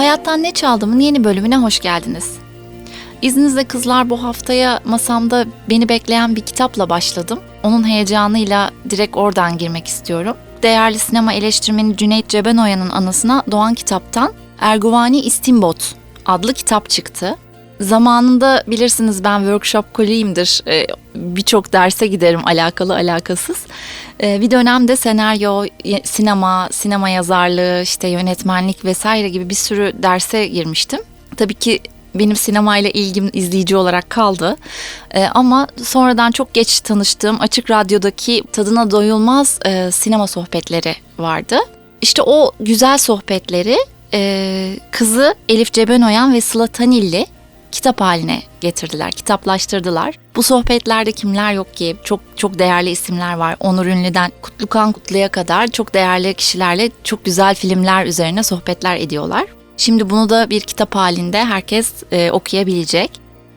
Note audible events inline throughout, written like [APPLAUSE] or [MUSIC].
Hayattan Ne Çaldım'ın yeni bölümüne hoş geldiniz. İzninizle kızlar bu haftaya masamda beni bekleyen bir kitapla başladım. Onun heyecanıyla direkt oradan girmek istiyorum. Değerli sinema eleştirmeni Cüneyt Cebenoya'nın anısına Doğan Kitap'tan Erguvani İstimbot adlı kitap çıktı. Zamanında bilirsiniz ben workshop koliyimdir. Ee, Birçok derse giderim alakalı alakasız. Ee, Bir dönemde senaryo, sinema, sinema yazarlığı, işte yönetmenlik vesaire gibi bir sürü derse girmiştim. Tabii ki benim sinemayla ilgim izleyici olarak kaldı. Ee, ama sonradan çok geç tanıştığım Açık Radyo'daki tadına doyulmaz e, sinema sohbetleri vardı. İşte o güzel sohbetleri e, kızı Elif Cebenoyan ve Sıla Tanilli kitap haline getirdiler, kitaplaştırdılar. Bu sohbetlerde kimler yok ki çok çok değerli isimler var. Onur Ünlü'den Kutlukan Kutlu'ya kadar çok değerli kişilerle çok güzel filmler üzerine sohbetler ediyorlar. Şimdi bunu da bir kitap halinde herkes e, okuyabilecek.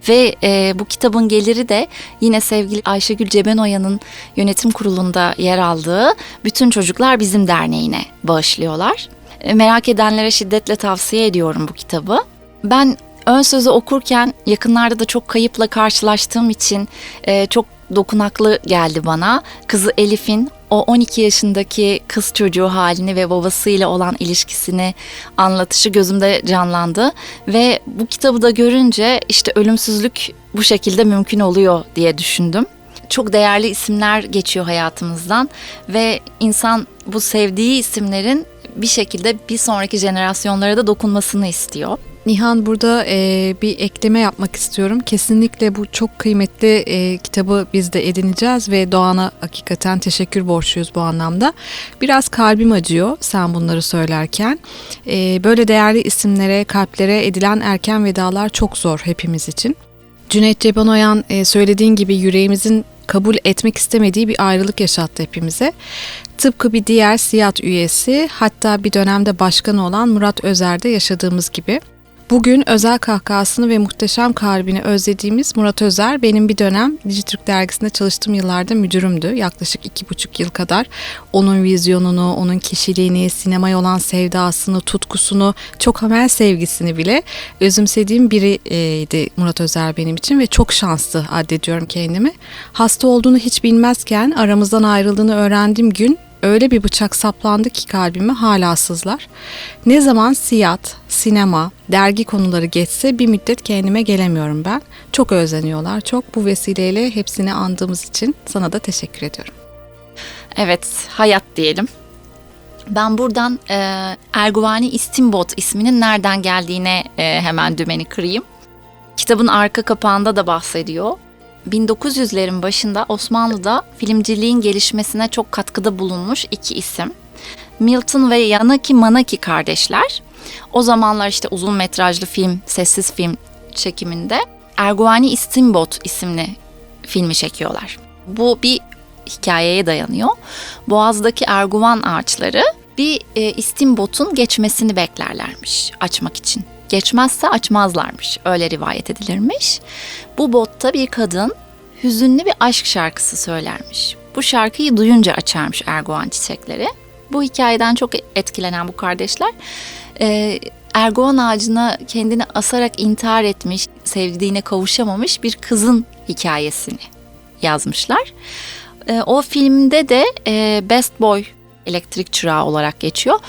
Ve e, bu kitabın geliri de yine sevgili Ayşegül Cebenoya'nın yönetim kurulunda yer aldığı Bütün Çocuklar Bizim Derneği'ne bağışlıyorlar. E, merak edenlere şiddetle tavsiye ediyorum bu kitabı. Ben ön sözü okurken yakınlarda da çok kayıpla karşılaştığım için e, çok dokunaklı geldi bana. Kızı Elif'in o 12 yaşındaki kız çocuğu halini ve babasıyla olan ilişkisini anlatışı gözümde canlandı ve bu kitabı da görünce işte ölümsüzlük bu şekilde mümkün oluyor diye düşündüm. Çok değerli isimler geçiyor hayatımızdan ve insan bu sevdiği isimlerin bir şekilde bir sonraki jenerasyonlara da dokunmasını istiyor. Nihan burada e, bir ekleme yapmak istiyorum. Kesinlikle bu çok kıymetli e, kitabı biz de edineceğiz ve Doğan'a hakikaten teşekkür borçluyuz bu anlamda. Biraz kalbim acıyor sen bunları söylerken. E, böyle değerli isimlere, kalplere edilen erken vedalar çok zor hepimiz için. Cüneyt Cebanoyan e, söylediğin gibi yüreğimizin kabul etmek istemediği bir ayrılık yaşattı hepimize. Tıpkı bir diğer siyat üyesi hatta bir dönemde başkanı olan Murat Özer'de yaşadığımız gibi. Bugün özel kahkahasını ve muhteşem kalbini özlediğimiz Murat Özer benim bir dönem Dijitürk dergisinde çalıştığım yıllarda müdürümdü. Yaklaşık iki buçuk yıl kadar onun vizyonunu, onun kişiliğini, sinemaya olan sevdasını, tutkusunu, çok hamel sevgisini bile özümsediğim biriydi Murat Özer benim için ve çok şanslı addediyorum kendimi. Hasta olduğunu hiç bilmezken aramızdan ayrıldığını öğrendiğim gün öyle bir bıçak saplandı ki kalbime hala sızlar. Ne zaman siyat, sinema, dergi konuları geçse bir müddet kendime gelemiyorum ben. Çok özleniyorlar. Çok bu vesileyle hepsini andığımız için sana da teşekkür ediyorum. Evet, hayat diyelim. Ben buradan e, Erguvani İstimbot isminin nereden geldiğine e, hemen dümeni kırayım. Kitabın arka kapağında da bahsediyor. 1900'lerin başında Osmanlı'da filmciliğin gelişmesine çok katkıda bulunmuş iki isim. Milton ve Yanaki Manaki kardeşler. O zamanlar işte uzun metrajlı film, sessiz film çekiminde Erguvani İstimbot isimli filmi çekiyorlar. Bu bir hikayeye dayanıyor. Boğaz'daki erguvan ağaçları bir e, istimbotun geçmesini beklerlermiş açmak için. Geçmezse açmazlarmış. Öyle rivayet edilirmiş. Bu botta bir kadın hüzünlü bir aşk şarkısı söylermiş. Bu şarkıyı duyunca açarmış erguvan çiçekleri. Bu hikayeden çok etkilenen bu kardeşler e, ağacına kendini asarak intihar etmiş, sevdiğine kavuşamamış bir kızın hikayesini yazmışlar. E, o filmde de e, Best Boy elektrik çırağı olarak geçiyor.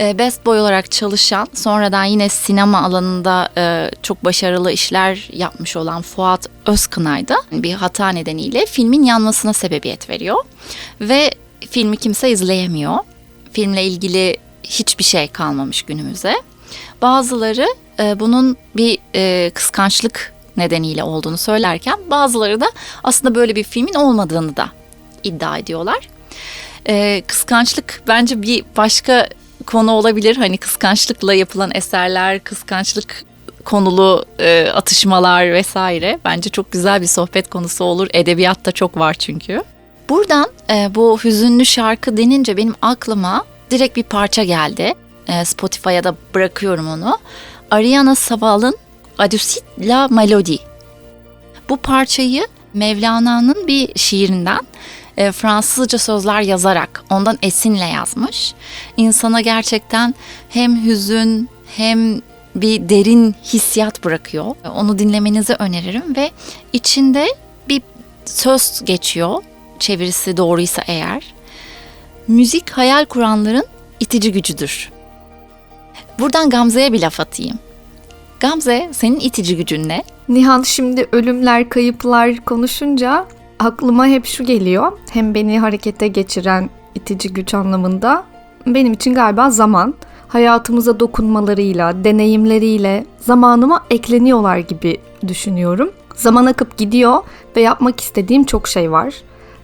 E, Best Boy olarak çalışan, sonradan yine sinema alanında e, çok başarılı işler yapmış olan Fuat Özkınay da bir hata nedeniyle filmin yanmasına sebebiyet veriyor. Ve filmi kimse izleyemiyor. Filmle ilgili hiçbir şey kalmamış günümüze. Bazıları e, bunun bir e, kıskançlık nedeniyle olduğunu söylerken bazıları da aslında böyle bir filmin olmadığını da iddia ediyorlar. Ee, kıskançlık bence bir başka konu olabilir. Hani kıskançlıkla yapılan eserler, kıskançlık konulu e, atışmalar vesaire. Bence çok güzel bir sohbet konusu olur. Edebiyatta çok var çünkü. Buradan e, bu hüzünlü şarkı denince benim aklıma direkt bir parça geldi. E, Spotify'a da bırakıyorum onu. Ariana Saval'ın Adoucit la Melodie. Bu parçayı Mevlana'nın bir şiirinden e, Fransızca sözler yazarak ondan esinle yazmış. İnsana gerçekten hem hüzün hem bir derin hissiyat bırakıyor. Onu dinlemenizi öneririm ve içinde bir söz geçiyor. Çevirisi doğruysa eğer. Müzik hayal kuranların itici gücüdür. Buradan Gamze'ye bir laf atayım. Gamze senin itici gücün ne? Nihan şimdi ölümler, kayıplar konuşunca aklıma hep şu geliyor. Hem beni harekete geçiren itici güç anlamında benim için galiba zaman. Hayatımıza dokunmalarıyla, deneyimleriyle zamanıma ekleniyorlar gibi düşünüyorum. Zaman akıp gidiyor ve yapmak istediğim çok şey var.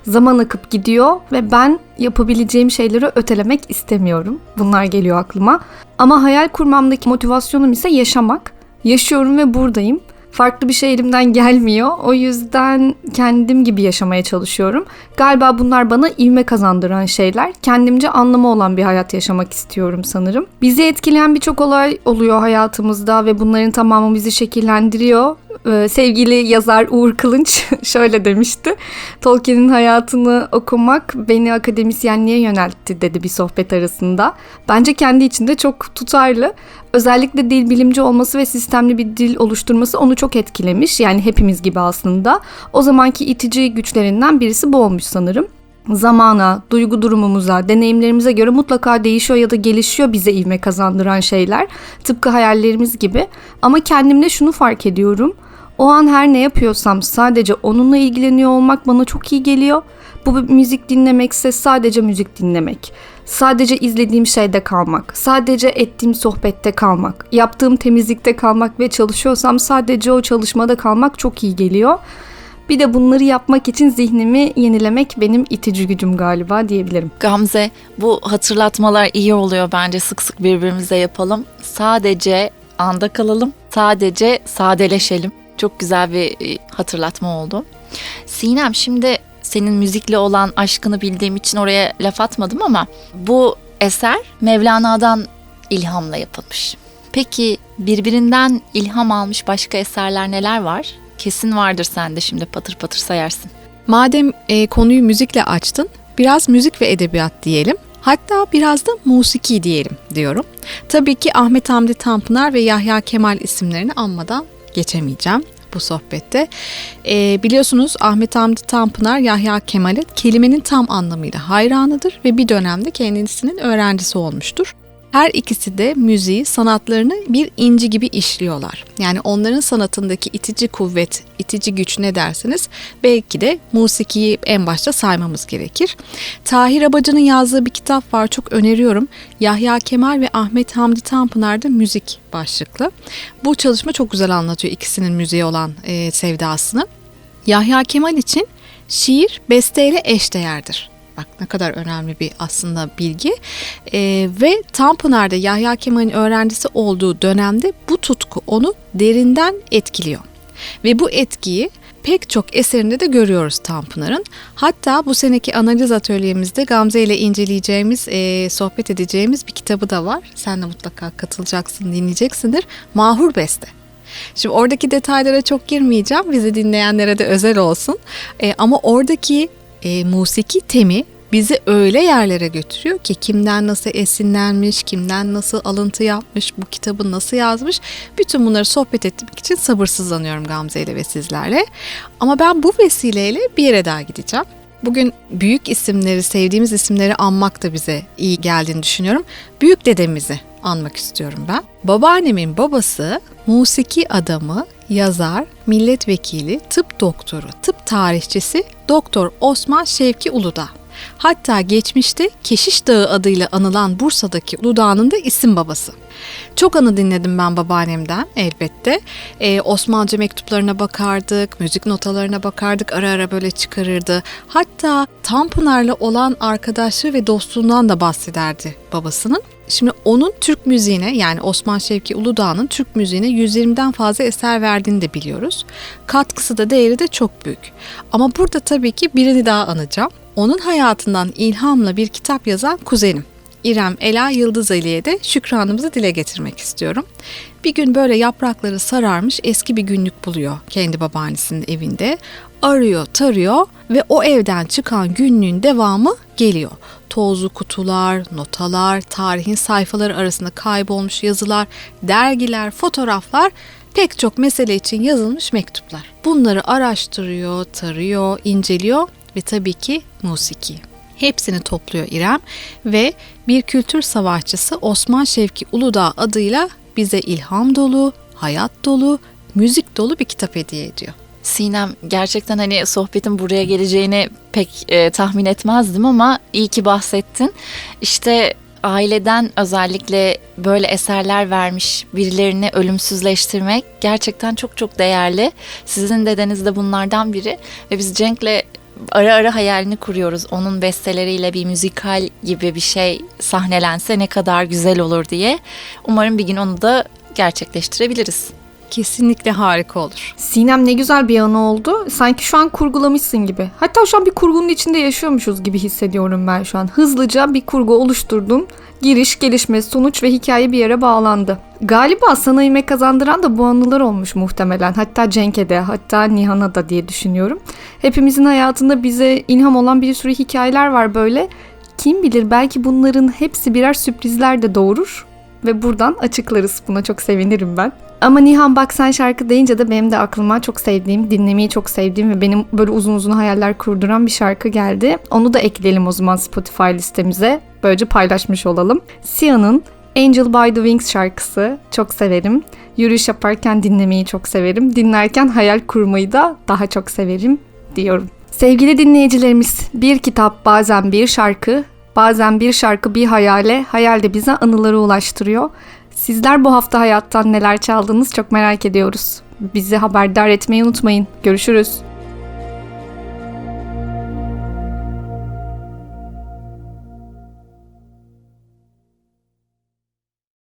Zaman akıp gidiyor ve ben yapabileceğim şeyleri ötelemek istemiyorum. Bunlar geliyor aklıma. Ama hayal kurmamdaki motivasyonum ise yaşamak. Yaşıyorum ve buradayım. Farklı bir şey elimden gelmiyor. O yüzden kendim gibi yaşamaya çalışıyorum. Galiba bunlar bana ivme kazandıran şeyler. Kendimce anlamı olan bir hayat yaşamak istiyorum sanırım. Bizi etkileyen birçok olay oluyor hayatımızda ve bunların tamamı bizi şekillendiriyor. Ee, sevgili yazar Uğur Kılınç [LAUGHS] şöyle demişti. Tolkien'in hayatını okumak beni akademisyenliğe yöneltti dedi bir sohbet arasında. Bence kendi içinde çok tutarlı. Özellikle dil bilimci olması ve sistemli bir dil oluşturması onu çok etkilemiş. Yani hepimiz gibi aslında. O zamanki itici güçlerinden birisi bu olmuş sanırım. Zamana, duygu durumumuza, deneyimlerimize göre mutlaka değişiyor ya da gelişiyor bize ivme kazandıran şeyler. Tıpkı hayallerimiz gibi. Ama kendimde şunu fark ediyorum. O an her ne yapıyorsam sadece onunla ilgileniyor olmak bana çok iyi geliyor. Bu müzik dinlemekse sadece müzik dinlemek. Sadece izlediğim şeyde kalmak, sadece ettiğim sohbette kalmak, yaptığım temizlikte kalmak ve çalışıyorsam sadece o çalışmada kalmak çok iyi geliyor. Bir de bunları yapmak için zihnimi yenilemek benim itici gücüm galiba diyebilirim. Gamze bu hatırlatmalar iyi oluyor bence sık sık birbirimize yapalım. Sadece anda kalalım. Sadece sadeleşelim. Çok güzel bir e, hatırlatma oldu. Sinem şimdi senin müzikle olan aşkını bildiğim için oraya laf atmadım ama bu eser Mevlana'dan ilhamla yapılmış. Peki birbirinden ilham almış başka eserler neler var? Kesin vardır sende şimdi patır patır sayarsın. Madem e, konuyu müzikle açtın, biraz müzik ve edebiyat diyelim. Hatta biraz da musiki diyelim diyorum. Tabii ki Ahmet Hamdi Tanpınar ve Yahya Kemal isimlerini anmadan geçemeyeceğim bu sohbette. E, biliyorsunuz Ahmet Hamdi Tanpınar Yahya Kemal'in kelimenin tam anlamıyla hayranıdır ve bir dönemde kendisinin öğrencisi olmuştur. Her ikisi de müziği, sanatlarını bir inci gibi işliyorlar. Yani onların sanatındaki itici kuvvet, itici güç ne dersiniz? Belki de musikiyi en başta saymamız gerekir. Tahir Abacı'nın yazdığı bir kitap var, çok öneriyorum. Yahya Kemal ve Ahmet Hamdi Tanpınar'da müzik başlıklı. Bu çalışma çok güzel anlatıyor ikisinin müziğe olan e, sevdasını. Yahya Kemal için şiir besteyle eşdeğerdir. Bak ne kadar önemli bir aslında bilgi. Ee, ve Tanpınar'da Yahya Kemal'in öğrencisi olduğu dönemde bu tutku onu derinden etkiliyor. Ve bu etkiyi pek çok eserinde de görüyoruz Tanpınar'ın. Hatta bu seneki analiz atölyemizde Gamze ile inceleyeceğimiz, e, sohbet edeceğimiz bir kitabı da var. Sen de mutlaka katılacaksın, dinleyeceksindir. Mahur Beste. Şimdi oradaki detaylara çok girmeyeceğim. Bizi dinleyenlere de özel olsun. E, ama oradaki e, musiki temi bizi öyle yerlere götürüyor ki kimden nasıl esinlenmiş, kimden nasıl alıntı yapmış, bu kitabı nasıl yazmış. Bütün bunları sohbet etmek için sabırsızlanıyorum Gamze ile ve sizlerle. Ama ben bu vesileyle bir yere daha gideceğim. Bugün büyük isimleri, sevdiğimiz isimleri anmak da bize iyi geldiğini düşünüyorum. Büyük dedemizi anmak istiyorum ben. Babaannemin babası musiki adamı, yazar, milletvekili, tıp doktoru, tıp tarihçisi Doktor Osman Şevki Uludağ. Hatta geçmişte Keşiş Dağı adıyla anılan Bursa'daki Uludağ'ın da isim babası. Çok anı dinledim ben babaannemden elbette. Ee, Osmanlıca mektuplarına bakardık, müzik notalarına bakardık, ara ara böyle çıkarırdı. Hatta Tanpınar'la olan arkadaşlığı ve dostluğundan da bahsederdi babasının. Şimdi onun Türk müziğine yani Osman Şevki Uludağ'ın Türk müziğine 120'den fazla eser verdiğini de biliyoruz. Katkısı da değeri de çok büyük. Ama burada tabii ki birini daha anacağım. Onun hayatından ilhamla bir kitap yazan kuzenim. İrem Ela Yıldız Ali'ye de şükranımızı dile getirmek istiyorum. Bir gün böyle yaprakları sararmış eski bir günlük buluyor kendi babaannesinin evinde. Arıyor, tarıyor ve o evden çıkan günlüğün devamı geliyor. Tozlu kutular, notalar, tarihin sayfaları arasında kaybolmuş yazılar, dergiler, fotoğraflar, pek çok mesele için yazılmış mektuplar. Bunları araştırıyor, tarıyor, inceliyor ve tabii ki musiki. Hepsini topluyor İrem ve bir kültür savaşçısı Osman Şevki Uludağ adıyla bize ilham dolu, hayat dolu, müzik dolu bir kitap hediye ediyor. Sinem gerçekten hani sohbetin buraya geleceğini pek e, tahmin etmezdim ama iyi ki bahsettin. İşte aileden özellikle böyle eserler vermiş birilerini ölümsüzleştirmek gerçekten çok çok değerli. Sizin dedeniz de bunlardan biri ve biz Cenk'le ara ara hayalini kuruyoruz. Onun besteleriyle bir müzikal gibi bir şey sahnelense ne kadar güzel olur diye. Umarım bir gün onu da gerçekleştirebiliriz. Kesinlikle harika olur. Sinem ne güzel bir anı oldu. Sanki şu an kurgulamışsın gibi. Hatta şu an bir kurgunun içinde yaşıyormuşuz gibi hissediyorum ben şu an. Hızlıca bir kurgu oluşturdun. Giriş, gelişme, sonuç ve hikaye bir yere bağlandı. Galiba sana yemek kazandıran da bu anılar olmuş muhtemelen. Hatta Cenk'e de, hatta Nihan'a da diye düşünüyorum. Hepimizin hayatında bize ilham olan bir sürü hikayeler var böyle. Kim bilir belki bunların hepsi birer sürprizler de doğurur ve buradan açıklarız. Buna çok sevinirim ben. Ama Nihan bak sen şarkı deyince de benim de aklıma çok sevdiğim, dinlemeyi çok sevdiğim ve benim böyle uzun uzun hayaller kurduran bir şarkı geldi. Onu da ekleyelim o zaman Spotify listemize. Böylece paylaşmış olalım. Sia'nın Angel by the Wings şarkısı çok severim. Yürüyüş yaparken dinlemeyi çok severim. Dinlerken hayal kurmayı da daha çok severim diyorum. Sevgili dinleyicilerimiz, bir kitap bazen bir şarkı, bazen bir şarkı bir hayale, hayal de bize anıları ulaştırıyor. Sizler bu hafta hayattan neler çaldınız çok merak ediyoruz. Bizi haberdar etmeyi unutmayın. Görüşürüz.